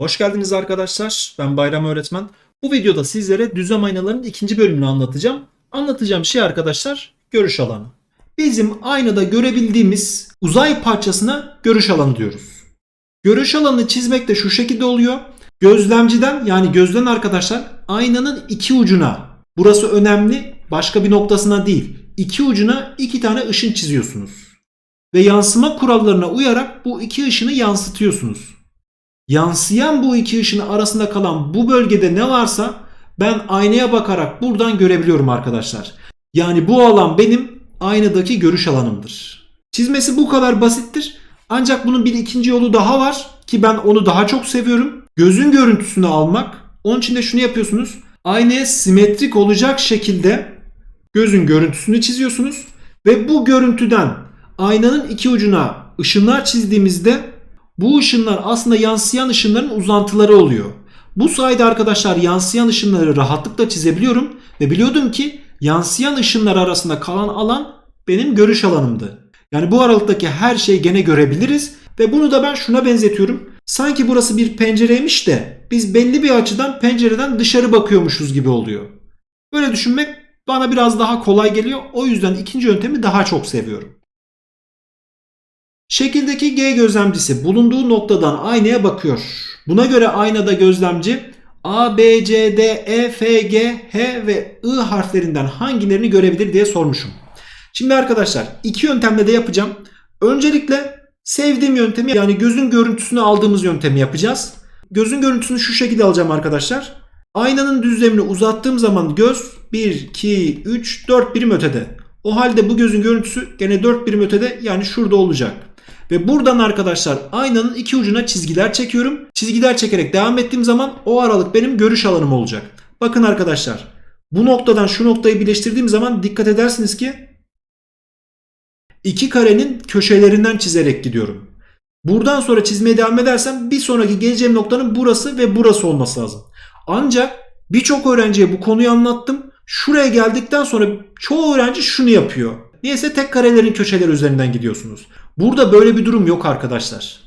Hoş geldiniz arkadaşlar. Ben Bayram Öğretmen. Bu videoda sizlere düzlem aynaların ikinci bölümünü anlatacağım. Anlatacağım şey arkadaşlar görüş alanı. Bizim aynada görebildiğimiz uzay parçasına görüş alanı diyoruz. Görüş alanını çizmek de şu şekilde oluyor. Gözlemciden yani gözden arkadaşlar aynanın iki ucuna burası önemli başka bir noktasına değil. iki ucuna iki tane ışın çiziyorsunuz. Ve yansıma kurallarına uyarak bu iki ışını yansıtıyorsunuz yansıyan bu iki ışının arasında kalan bu bölgede ne varsa ben aynaya bakarak buradan görebiliyorum arkadaşlar. Yani bu alan benim aynadaki görüş alanımdır. Çizmesi bu kadar basittir. Ancak bunun bir ikinci yolu daha var ki ben onu daha çok seviyorum. Gözün görüntüsünü almak. Onun için de şunu yapıyorsunuz. Aynaya simetrik olacak şekilde gözün görüntüsünü çiziyorsunuz ve bu görüntüden aynanın iki ucuna ışınlar çizdiğimizde bu ışınlar aslında yansıyan ışınların uzantıları oluyor. Bu sayede arkadaşlar yansıyan ışınları rahatlıkla çizebiliyorum ve biliyordum ki yansıyan ışınlar arasında kalan alan benim görüş alanımdı. Yani bu aralıktaki her şeyi gene görebiliriz ve bunu da ben şuna benzetiyorum. Sanki burası bir pencereymiş de biz belli bir açıdan pencereden dışarı bakıyormuşuz gibi oluyor. Böyle düşünmek bana biraz daha kolay geliyor. O yüzden ikinci yöntemi daha çok seviyorum. Şekildeki G gözlemcisi bulunduğu noktadan aynaya bakıyor. Buna göre aynada gözlemci A, B, C, D, E, F, G, H ve I harflerinden hangilerini görebilir diye sormuşum. Şimdi arkadaşlar iki yöntemle de yapacağım. Öncelikle sevdiğim yöntemi yani gözün görüntüsünü aldığımız yöntemi yapacağız. Gözün görüntüsünü şu şekilde alacağım arkadaşlar. Aynanın düzlemini uzattığım zaman göz 1, 2, 3, 4 birim ötede. O halde bu gözün görüntüsü gene 4 birim ötede yani şurada olacak. Ve buradan arkadaşlar aynanın iki ucuna çizgiler çekiyorum. Çizgiler çekerek devam ettiğim zaman o aralık benim görüş alanım olacak. Bakın arkadaşlar bu noktadan şu noktayı birleştirdiğim zaman dikkat edersiniz ki iki karenin köşelerinden çizerek gidiyorum. Buradan sonra çizmeye devam edersem bir sonraki geleceğim noktanın burası ve burası olması lazım. Ancak birçok öğrenciye bu konuyu anlattım. Şuraya geldikten sonra çoğu öğrenci şunu yapıyor. Niyeyse tek karelerin köşeleri üzerinden gidiyorsunuz. Burada böyle bir durum yok arkadaşlar.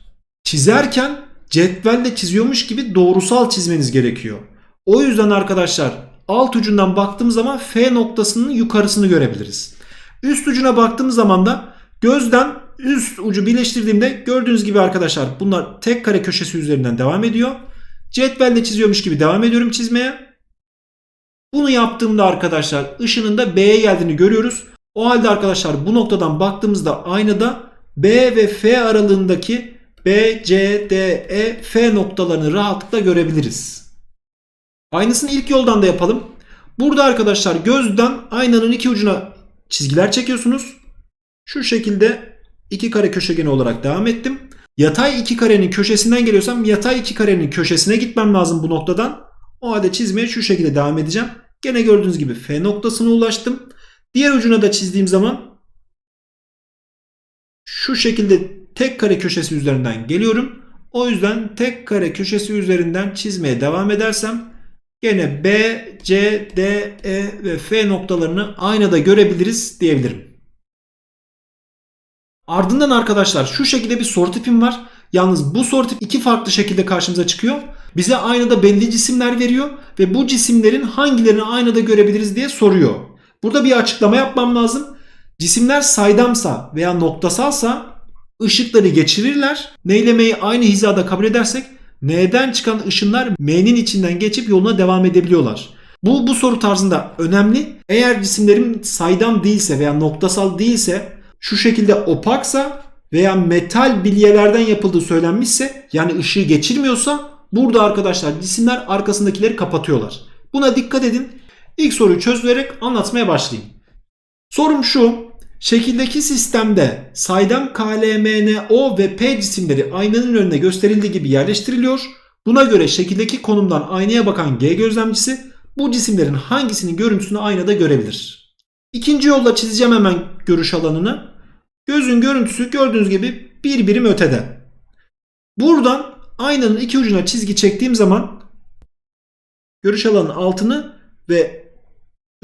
Çizerken cetvelle çiziyormuş gibi doğrusal çizmeniz gerekiyor. O yüzden arkadaşlar alt ucundan baktığımız zaman F noktasının yukarısını görebiliriz. Üst ucuna baktığımız zaman da gözden üst ucu birleştirdiğimde gördüğünüz gibi arkadaşlar bunlar tek kare köşesi üzerinden devam ediyor. Cetvelle çiziyormuş gibi devam ediyorum çizmeye. Bunu yaptığımda arkadaşlar ışının da B'ye geldiğini görüyoruz. O halde arkadaşlar bu noktadan baktığımızda aynada B ve F aralığındaki B, C, D, E, F noktalarını rahatlıkla görebiliriz. Aynısını ilk yoldan da yapalım. Burada arkadaşlar gözden aynanın iki ucuna çizgiler çekiyorsunuz. Şu şekilde iki kare köşegeni olarak devam ettim. Yatay iki karenin köşesinden geliyorsam yatay iki karenin köşesine gitmem lazım bu noktadan. O halde çizmeye şu şekilde devam edeceğim. Gene gördüğünüz gibi F noktasına ulaştım. Diğer ucuna da çizdiğim zaman şu şekilde tek kare köşesi üzerinden geliyorum. O yüzden tek kare köşesi üzerinden çizmeye devam edersem gene B, C, D, E ve F noktalarını aynada görebiliriz diyebilirim. Ardından arkadaşlar şu şekilde bir soru tipim var. Yalnız bu soru tip iki farklı şekilde karşımıza çıkıyor. Bize aynada belli cisimler veriyor ve bu cisimlerin hangilerini aynada görebiliriz diye soruyor. Burada bir açıklama yapmam lazım. Cisimler saydamsa veya noktasalsa ışıkları geçirirler. Neylemeyi aynı hizada kabul edersek N'den çıkan ışınlar M'nin içinden geçip yoluna devam edebiliyorlar. Bu bu soru tarzında önemli. Eğer cisimlerin saydam değilse veya noktasal değilse şu şekilde opaksa veya metal bilyelerden yapıldığı söylenmişse yani ışığı geçirmiyorsa burada arkadaşlar cisimler arkasındakileri kapatıyorlar. Buna dikkat edin. İlk soruyu çözülerek anlatmaya başlayayım. Sorum şu. Şekildeki sistemde saydam KLMNO ve P cisimleri aynanın önüne gösterildiği gibi yerleştiriliyor. Buna göre şekildeki konumdan aynaya bakan G gözlemcisi bu cisimlerin hangisinin görüntüsünü aynada görebilir? İkinci yolla çizeceğim hemen görüş alanını. Gözün görüntüsü gördüğünüz gibi bir birim ötede. Buradan aynanın iki ucuna çizgi çektiğim zaman görüş alanının altını ve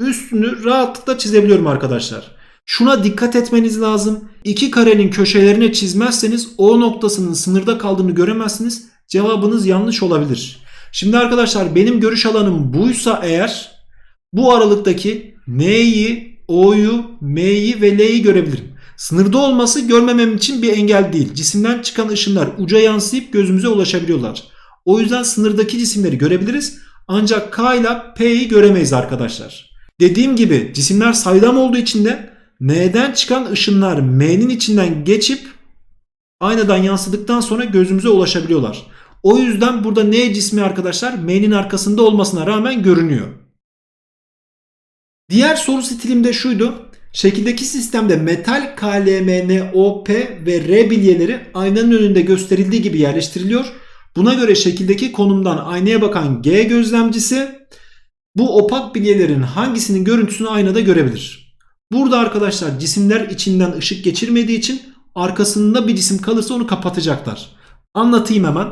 üstünü rahatlıkla çizebiliyorum arkadaşlar. Şuna dikkat etmeniz lazım. İki karenin köşelerine çizmezseniz o noktasının sınırda kaldığını göremezsiniz. Cevabınız yanlış olabilir. Şimdi arkadaşlar benim görüş alanım buysa eğer bu aralıktaki N'yi, O'yu, M'yi ve L'yi görebilirim. Sınırda olması görmemem için bir engel değil. Cisimden çıkan ışınlar uca yansıyıp gözümüze ulaşabiliyorlar. O yüzden sınırdaki cisimleri görebiliriz. Ancak K ile P'yi göremeyiz arkadaşlar. Dediğim gibi cisimler saydam olduğu için de N'den çıkan ışınlar M'nin içinden geçip aynadan yansıdıktan sonra gözümüze ulaşabiliyorlar. O yüzden burada N cismi arkadaşlar M'nin arkasında olmasına rağmen görünüyor. Diğer soru stilim de şuydu. Şekildeki sistemde metal KLMN, OP ve R bilyeleri aynanın önünde gösterildiği gibi yerleştiriliyor. Buna göre şekildeki konumdan aynaya bakan G gözlemcisi bu opak bilyelerin hangisinin görüntüsünü aynada görebilir. Burada arkadaşlar cisimler içinden ışık geçirmediği için arkasında bir cisim kalırsa onu kapatacaklar. Anlatayım hemen.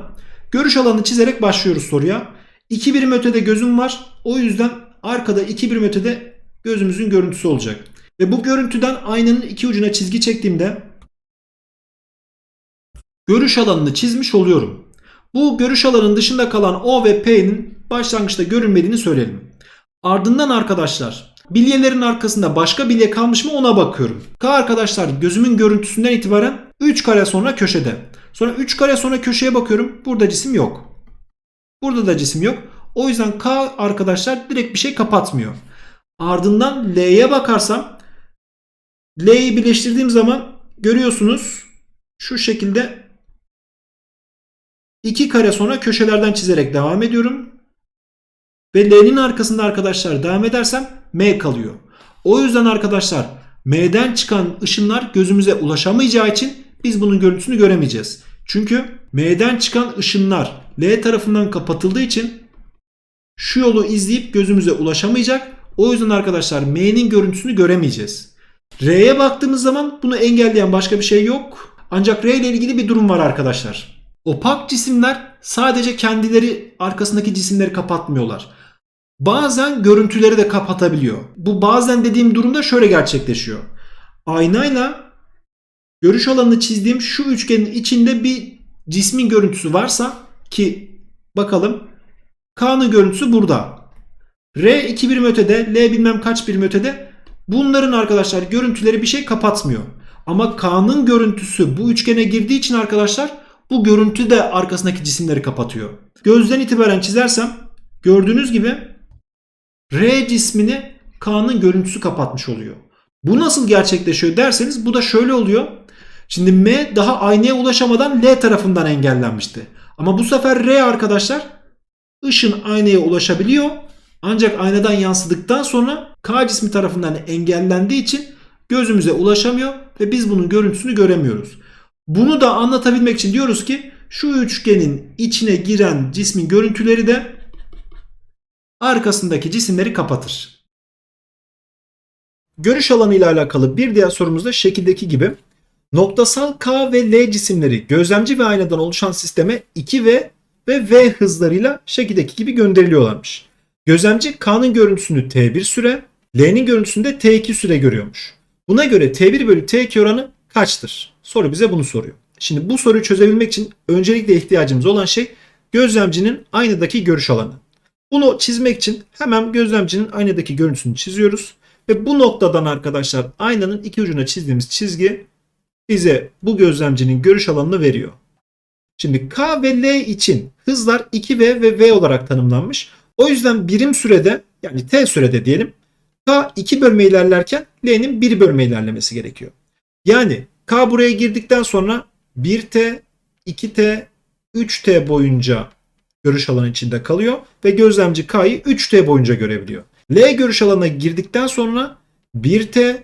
Görüş alanını çizerek başlıyoruz soruya. 2 birim ötede gözüm var. O yüzden arkada 2 birim ötede gözümüzün görüntüsü olacak. Ve bu görüntüden aynanın iki ucuna çizgi çektiğimde görüş alanını çizmiş oluyorum. Bu görüş alanının dışında kalan O ve P'nin başlangıçta görünmediğini söyleyelim. Ardından arkadaşlar bilyelerin arkasında başka bilye kalmış mı ona bakıyorum. K arkadaşlar gözümün görüntüsünden itibaren 3 kare sonra köşede. Sonra 3 kare sonra köşeye bakıyorum. Burada cisim yok. Burada da cisim yok. O yüzden K arkadaşlar direkt bir şey kapatmıyor. Ardından L'ye bakarsam L'yi birleştirdiğim zaman görüyorsunuz şu şekilde iki kare sonra köşelerden çizerek devam ediyorum. Ve L'nin arkasında arkadaşlar devam edersem M kalıyor. O yüzden arkadaşlar M'den çıkan ışınlar gözümüze ulaşamayacağı için biz bunun görüntüsünü göremeyeceğiz. Çünkü M'den çıkan ışınlar L tarafından kapatıldığı için şu yolu izleyip gözümüze ulaşamayacak. O yüzden arkadaşlar M'nin görüntüsünü göremeyeceğiz. R'ye baktığımız zaman bunu engelleyen başka bir şey yok. Ancak R ile ilgili bir durum var arkadaşlar. Opak cisimler sadece kendileri arkasındaki cisimleri kapatmıyorlar. Bazen görüntüleri de kapatabiliyor. Bu bazen dediğim durumda şöyle gerçekleşiyor. Aynayla görüş alanını çizdiğim şu üçgenin içinde bir cismin görüntüsü varsa ki bakalım K'nın görüntüsü burada. R 2 birim ötede, L bilmem kaç birim ötede. Bunların arkadaşlar görüntüleri bir şey kapatmıyor. Ama K'nın görüntüsü bu üçgene girdiği için arkadaşlar bu görüntü de arkasındaki cisimleri kapatıyor. Gözden itibaren çizersem gördüğünüz gibi R cismini K'nın görüntüsü kapatmış oluyor. Bu nasıl gerçekleşiyor derseniz bu da şöyle oluyor. Şimdi M daha aynaya ulaşamadan L tarafından engellenmişti. Ama bu sefer R arkadaşlar ışın aynaya ulaşabiliyor. Ancak aynadan yansıdıktan sonra K cismi tarafından engellendiği için gözümüze ulaşamıyor ve biz bunun görüntüsünü göremiyoruz. Bunu da anlatabilmek için diyoruz ki şu üçgenin içine giren cismin görüntüleri de arkasındaki cisimleri kapatır. Görüş alanı ile alakalı bir diğer sorumuz da şekildeki gibi. Noktasal K ve L cisimleri gözlemci ve aynadan oluşan sisteme 2V ve V hızlarıyla şekildeki gibi gönderiliyorlarmış. Gözlemci K'nın görüntüsünü T1 süre, L'nin görüntüsünü de T2 süre görüyormuş. Buna göre T1 bölü T2 oranı kaçtır? Soru bize bunu soruyor. Şimdi bu soruyu çözebilmek için öncelikle ihtiyacımız olan şey gözlemcinin aynadaki görüş alanı. Bunu çizmek için hemen gözlemcinin aynadaki görüntüsünü çiziyoruz. Ve bu noktadan arkadaşlar aynanın iki ucuna çizdiğimiz çizgi bize bu gözlemcinin görüş alanını veriyor. Şimdi K ve L için hızlar 2V ve V olarak tanımlanmış. O yüzden birim sürede yani T sürede diyelim K 2 bölme ilerlerken L'nin 1 bölme ilerlemesi gerekiyor. Yani K buraya girdikten sonra 1T, 2T, 3T boyunca görüş alanı içinde kalıyor ve gözlemci K'yı 3T boyunca görebiliyor. L görüş alanına girdikten sonra 1T,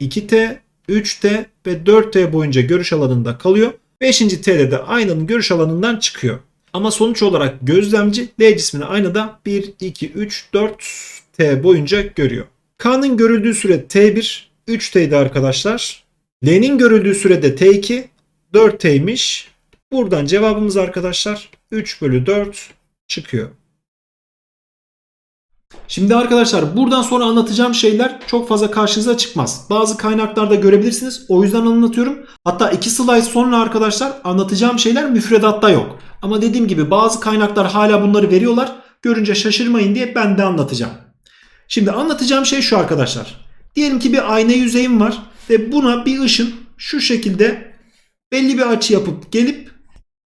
2T, 3T ve 4T boyunca görüş alanında kalıyor. 5. T'de de aynanın görüş alanından çıkıyor. Ama sonuç olarak gözlemci L cismini aynada 1, 2, 3, 4 T boyunca görüyor. K'nın görüldüğü süre T1, 3T'ydi arkadaşlar. L'nin görüldüğü sürede T2, 4T'ymiş. Buradan cevabımız arkadaşlar 3 bölü 4 çıkıyor. Şimdi arkadaşlar buradan sonra anlatacağım şeyler çok fazla karşınıza çıkmaz. Bazı kaynaklarda görebilirsiniz. O yüzden anlatıyorum. Hatta iki slide sonra arkadaşlar anlatacağım şeyler müfredatta yok. Ama dediğim gibi bazı kaynaklar hala bunları veriyorlar. Görünce şaşırmayın diye ben de anlatacağım. Şimdi anlatacağım şey şu arkadaşlar. Diyelim ki bir ayna yüzeyim var ve buna bir ışın şu şekilde belli bir açı yapıp gelip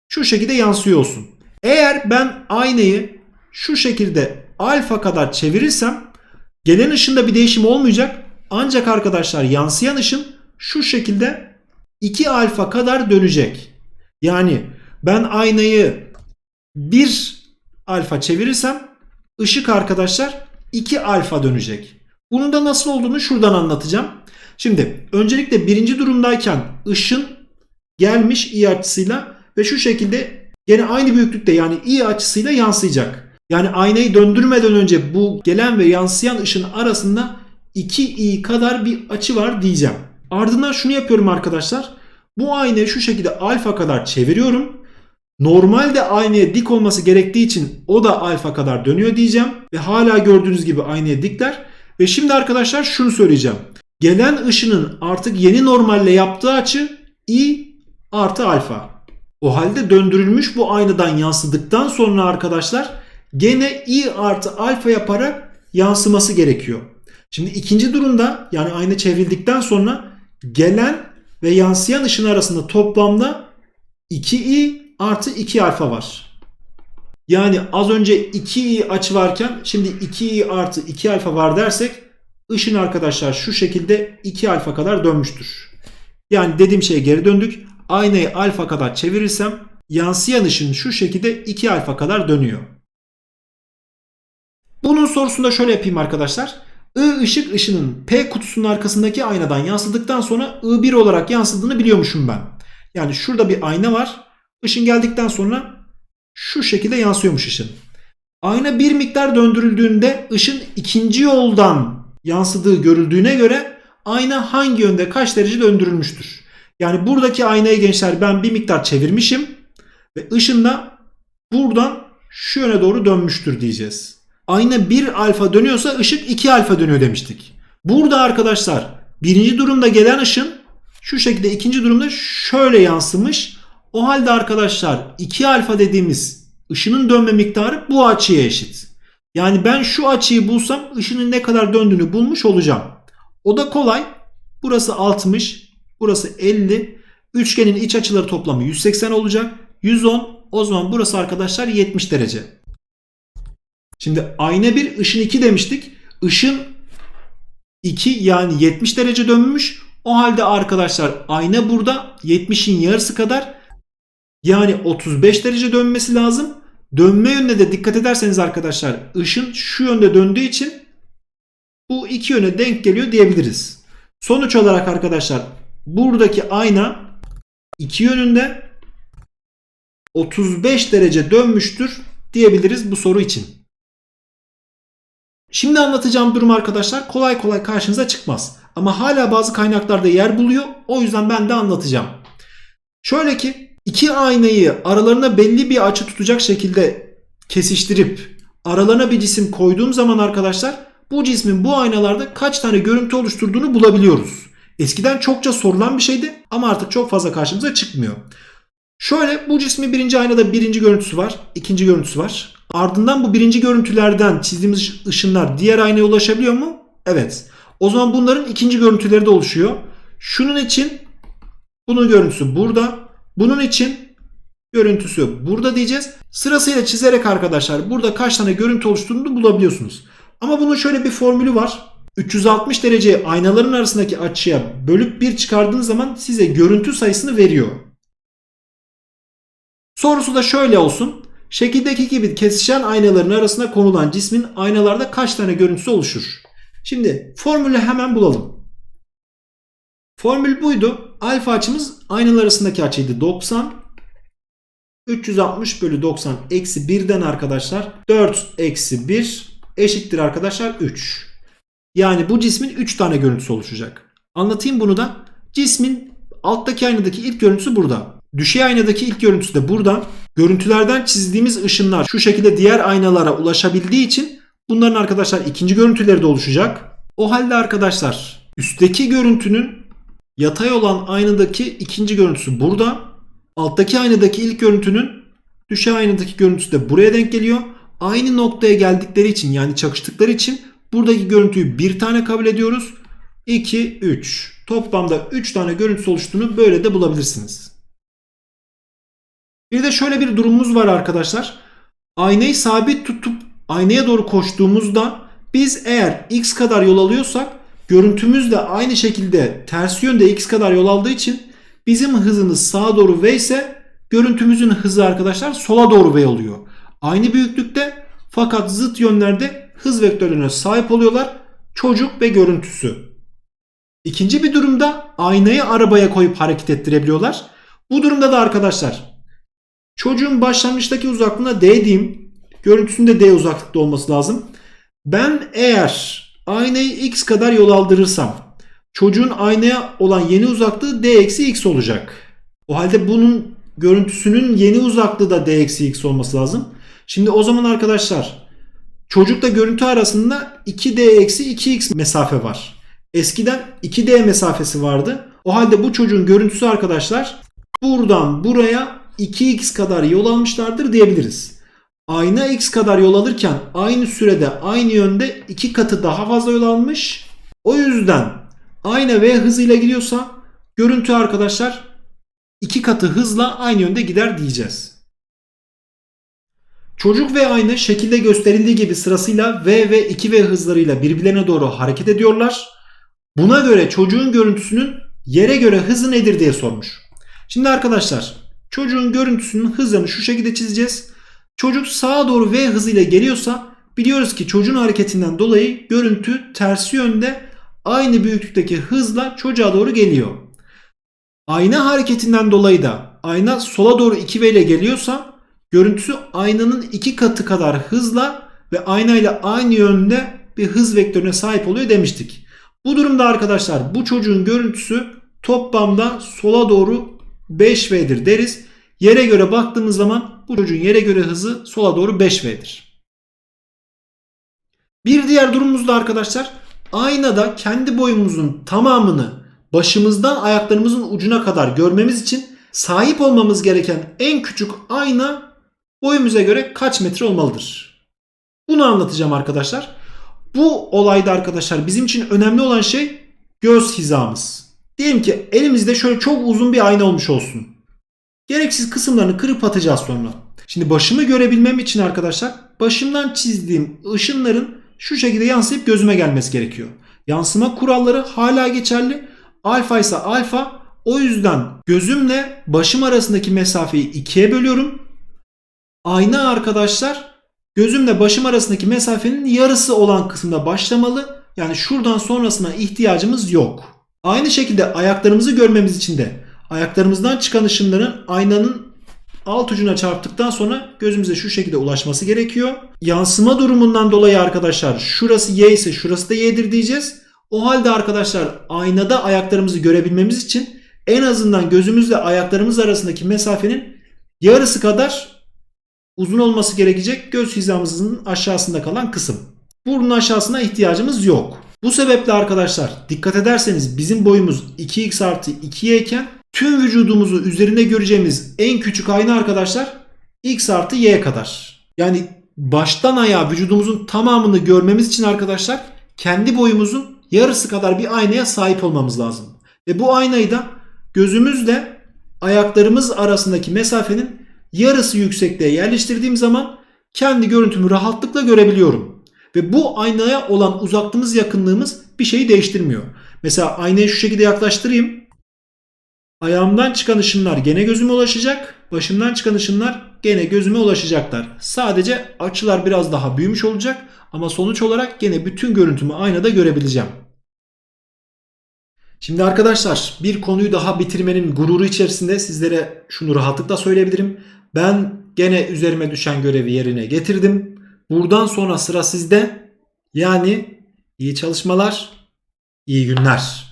şu şekilde yansıyor olsun. Eğer ben aynayı şu şekilde alfa kadar çevirirsem gelen ışında bir değişim olmayacak. Ancak arkadaşlar yansıyan ışın şu şekilde 2 alfa kadar dönecek. Yani ben aynayı 1 alfa çevirirsem ışık arkadaşlar 2 alfa dönecek. Bunun da nasıl olduğunu şuradan anlatacağım. Şimdi öncelikle birinci durumdayken ışın gelmiş i açısıyla ve şu şekilde gene aynı büyüklükte yani i açısıyla yansıyacak. Yani aynayı döndürmeden önce bu gelen ve yansıyan ışın arasında 2i kadar bir açı var diyeceğim. Ardından şunu yapıyorum arkadaşlar. Bu aynayı şu şekilde alfa kadar çeviriyorum. Normalde aynaya dik olması gerektiği için o da alfa kadar dönüyor diyeceğim. Ve hala gördüğünüz gibi aynaya dikler. Ve şimdi arkadaşlar şunu söyleyeceğim. Gelen ışının artık yeni normalle yaptığı açı i artı alfa. O halde döndürülmüş bu aynadan yansıdıktan sonra arkadaşlar gene i artı alfa yaparak yansıması gerekiyor. Şimdi ikinci durumda yani ayna çevrildikten sonra gelen ve yansıyan ışın arasında toplamda 2i artı 2 alfa var. Yani az önce 2i açı varken şimdi 2i artı 2 alfa var dersek ışın arkadaşlar şu şekilde 2 alfa kadar dönmüştür. Yani dediğim şeye geri döndük. Aynayı alfa kadar çevirirsem yansıyan ışın şu şekilde 2 alfa kadar dönüyor. Bunun sorusunu da şöyle yapayım arkadaşlar. I ışık ışının P kutusunun arkasındaki aynadan yansıdıktan sonra I1 olarak yansıdığını biliyormuşum ben. Yani şurada bir ayna var. Işın geldikten sonra şu şekilde yansıyormuş ışın. Ayna bir miktar döndürüldüğünde ışın ikinci yoldan yansıdığı görüldüğüne göre ayna hangi yönde kaç derece döndürülmüştür? Yani buradaki aynayı gençler ben bir miktar çevirmişim ve ışın da buradan şu yöne doğru dönmüştür diyeceğiz. Ayna 1 alfa dönüyorsa ışık 2 alfa dönüyor demiştik. Burada arkadaşlar birinci durumda gelen ışın şu şekilde ikinci durumda şöyle yansımış. O halde arkadaşlar 2 alfa dediğimiz ışının dönme miktarı bu açıya eşit. Yani ben şu açıyı bulsam ışının ne kadar döndüğünü bulmuş olacağım. O da kolay. Burası 60, burası 50. Üçgenin iç açıları toplamı 180 olacak. 110. O zaman burası arkadaşlar 70 derece. Şimdi ayna 1, ışın 2 demiştik. Işın 2 yani 70 derece dönmüş. O halde arkadaşlar ayna burada 70'in yarısı kadar yani 35 derece dönmesi lazım. Dönme yönüne de dikkat ederseniz arkadaşlar ışın şu yönde döndüğü için bu iki yöne denk geliyor diyebiliriz. Sonuç olarak arkadaşlar buradaki ayna iki yönünde 35 derece dönmüştür diyebiliriz bu soru için. Şimdi anlatacağım durum arkadaşlar kolay kolay karşınıza çıkmaz. Ama hala bazı kaynaklarda yer buluyor. O yüzden ben de anlatacağım. Şöyle ki iki aynayı aralarına belli bir açı tutacak şekilde kesiştirip aralarına bir cisim koyduğum zaman arkadaşlar bu cismin bu aynalarda kaç tane görüntü oluşturduğunu bulabiliyoruz. Eskiden çokça sorulan bir şeydi ama artık çok fazla karşımıza çıkmıyor. Şöyle bu cismin birinci aynada birinci görüntüsü var, ikinci görüntüsü var. Ardından bu birinci görüntülerden çizdiğimiz ışınlar diğer aynaya ulaşabiliyor mu? Evet. O zaman bunların ikinci görüntüleri de oluşuyor. Şunun için bunun görüntüsü burada. Bunun için görüntüsü burada diyeceğiz. Sırasıyla çizerek arkadaşlar burada kaç tane görüntü oluştuğunu bulabiliyorsunuz. Ama bunun şöyle bir formülü var. 360 derece aynaların arasındaki açıya bölüp 1 çıkardığınız zaman size görüntü sayısını veriyor. Sorusu da şöyle olsun. Şekildeki gibi kesişen aynaların arasına konulan cismin aynalarda kaç tane görüntüsü oluşur? Şimdi formülü hemen bulalım. Formül buydu. Alfa açımız aynalar arasındaki açıydı 90. 360 bölü 90 eksi 1'den arkadaşlar 4 eksi 1 eşittir arkadaşlar 3. Yani bu cismin 3 tane görüntüsü oluşacak. Anlatayım bunu da. Cismin alttaki aynadaki ilk görüntüsü burada. Düşey aynadaki ilk görüntüsü de burada. Görüntülerden çizdiğimiz ışınlar şu şekilde diğer aynalara ulaşabildiği için Bunların arkadaşlar ikinci görüntüleri de oluşacak. O halde arkadaşlar üstteki görüntünün yatay olan aynadaki ikinci görüntüsü burada. Alttaki aynadaki ilk görüntünün düşey aynadaki görüntüsü de buraya denk geliyor. Aynı noktaya geldikleri için yani çakıştıkları için buradaki görüntüyü bir tane kabul ediyoruz. 2, 3. Toplamda 3 tane görüntüsü oluştuğunu böyle de bulabilirsiniz. Bir de şöyle bir durumumuz var arkadaşlar. Aynayı sabit tutup aynaya doğru koştuğumuzda biz eğer x kadar yol alıyorsak görüntümüz de aynı şekilde ters yönde x kadar yol aldığı için bizim hızımız sağa doğru v ise görüntümüzün hızı arkadaşlar sola doğru v oluyor. Aynı büyüklükte fakat zıt yönlerde hız vektörlerine sahip oluyorlar çocuk ve görüntüsü. İkinci bir durumda aynayı arabaya koyup hareket ettirebiliyorlar. Bu durumda da arkadaşlar çocuğun başlangıçtaki uzaklığına D diyeyim. Görüntüsünde D uzaklıkta olması lazım. Ben eğer aynayı x kadar yol aldırırsam çocuğun aynaya olan yeni uzaklığı d eksi x olacak. O halde bunun görüntüsünün yeni uzaklığı da d eksi x olması lazım. Şimdi o zaman arkadaşlar çocukla görüntü arasında 2d eksi 2x mesafe var. Eskiden 2d mesafesi vardı. O halde bu çocuğun görüntüsü arkadaşlar buradan buraya 2x kadar yol almışlardır diyebiliriz. Ayna x kadar yol alırken aynı sürede aynı yönde iki katı daha fazla yol almış. O yüzden ayna v hızıyla gidiyorsa görüntü arkadaşlar iki katı hızla aynı yönde gider diyeceğiz. Çocuk ve ayna şekilde gösterildiği gibi sırasıyla v ve 2v hızlarıyla birbirlerine doğru hareket ediyorlar. Buna göre çocuğun görüntüsünün yere göre hızı nedir diye sormuş. Şimdi arkadaşlar çocuğun görüntüsünün hızını şu şekilde çizeceğiz. Çocuk sağa doğru v hızıyla geliyorsa biliyoruz ki çocuğun hareketinden dolayı görüntü tersi yönde aynı büyüklükteki hızla çocuğa doğru geliyor. Ayna hareketinden dolayı da ayna sola doğru 2v ile geliyorsa görüntüsü aynanın iki katı kadar hızla ve aynayla aynı yönde bir hız vektörüne sahip oluyor demiştik. Bu durumda arkadaşlar bu çocuğun görüntüsü toplamda sola doğru 5v'dir deriz. Yere göre baktığımız zaman bu çocuğun yere göre hızı sola doğru 5v'dir. Bir diğer durumumuzda arkadaşlar aynada kendi boyumuzun tamamını başımızdan ayaklarımızın ucuna kadar görmemiz için sahip olmamız gereken en küçük ayna boyumuza göre kaç metre olmalıdır? Bunu anlatacağım arkadaşlar. Bu olayda arkadaşlar bizim için önemli olan şey göz hizamız. Diyelim ki elimizde şöyle çok uzun bir ayna olmuş olsun. Gereksiz kısımlarını kırıp atacağız sonra. Şimdi başımı görebilmem için arkadaşlar başımdan çizdiğim ışınların şu şekilde yansıyıp gözüme gelmesi gerekiyor. Yansıma kuralları hala geçerli. Alfa ise alfa. O yüzden gözümle başım arasındaki mesafeyi ikiye bölüyorum. Ayna arkadaşlar gözümle başım arasındaki mesafenin yarısı olan kısımda başlamalı. Yani şuradan sonrasına ihtiyacımız yok. Aynı şekilde ayaklarımızı görmemiz için de ayaklarımızdan çıkan ışınların aynanın alt ucuna çarptıktan sonra gözümüze şu şekilde ulaşması gerekiyor. Yansıma durumundan dolayı arkadaşlar şurası y ise şurası da y'dir diyeceğiz. O halde arkadaşlar aynada ayaklarımızı görebilmemiz için en azından gözümüzle ayaklarımız arasındaki mesafenin yarısı kadar uzun olması gerekecek göz hizamızın aşağısında kalan kısım. Bunun aşağısına ihtiyacımız yok. Bu sebeple arkadaşlar dikkat ederseniz bizim boyumuz 2x artı 2y iken tüm vücudumuzu üzerinde göreceğimiz en küçük ayna arkadaşlar x artı y kadar. Yani baştan ayağa vücudumuzun tamamını görmemiz için arkadaşlar kendi boyumuzun yarısı kadar bir aynaya sahip olmamız lazım. Ve bu aynayı da gözümüzle ayaklarımız arasındaki mesafenin yarısı yüksekliğe yerleştirdiğim zaman kendi görüntümü rahatlıkla görebiliyorum. Ve bu aynaya olan uzaklığımız yakınlığımız bir şeyi değiştirmiyor. Mesela aynayı şu şekilde yaklaştırayım. Ayağımdan çıkan ışınlar gene gözüme ulaşacak. Başımdan çıkan ışınlar gene gözüme ulaşacaklar. Sadece açılar biraz daha büyümüş olacak. Ama sonuç olarak gene bütün görüntümü aynada görebileceğim. Şimdi arkadaşlar bir konuyu daha bitirmenin gururu içerisinde sizlere şunu rahatlıkla söyleyebilirim. Ben gene üzerime düşen görevi yerine getirdim. Buradan sonra sıra sizde. Yani iyi çalışmalar, iyi günler.